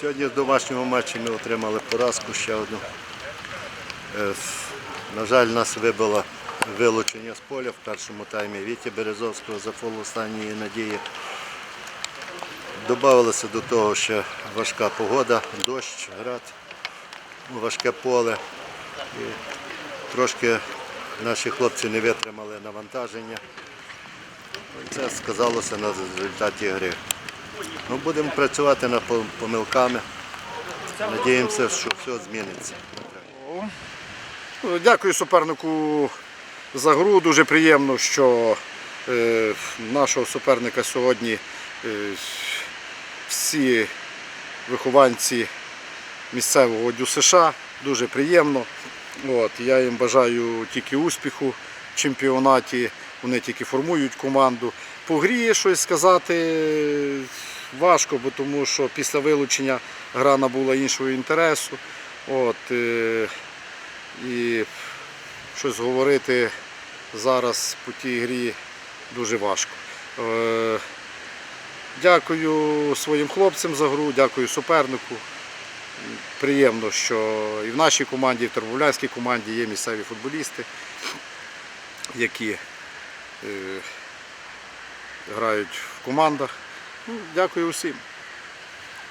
Сьогодні в домашньому матчі ми отримали поразку ще одну. Е, На жаль, нас вибило вилучення з поля в першому таймі Віті Березовського за фол останньої надії. Добавилося до того ще важка погода, дощ, град, важке поле. І трошки наші хлопці не витримали навантаження. Це сказалося на результаті гри. Ну, будемо працювати над помилками. Надіємося, що все зміниться. Ну, Дякую супернику за гру. Дуже приємно, що е, нашого суперника сьогодні е, всі вихованці місцевого дю США. Дуже приємно. От, я їм бажаю тільки успіху в чемпіонаті. Вони тільки формують команду. По грі щось сказати важко, бо тому що після вилучення гра набула іншого інтересу. От, е, і щось говорити зараз по тій грі дуже важко. Е, Дякую своїм хлопцям за гру, дякую супернику. Приємно, що і в нашій команді, і в Тербовлянській команді є місцеві футболісти, які е, грають в командах. Ну, Дякую усім.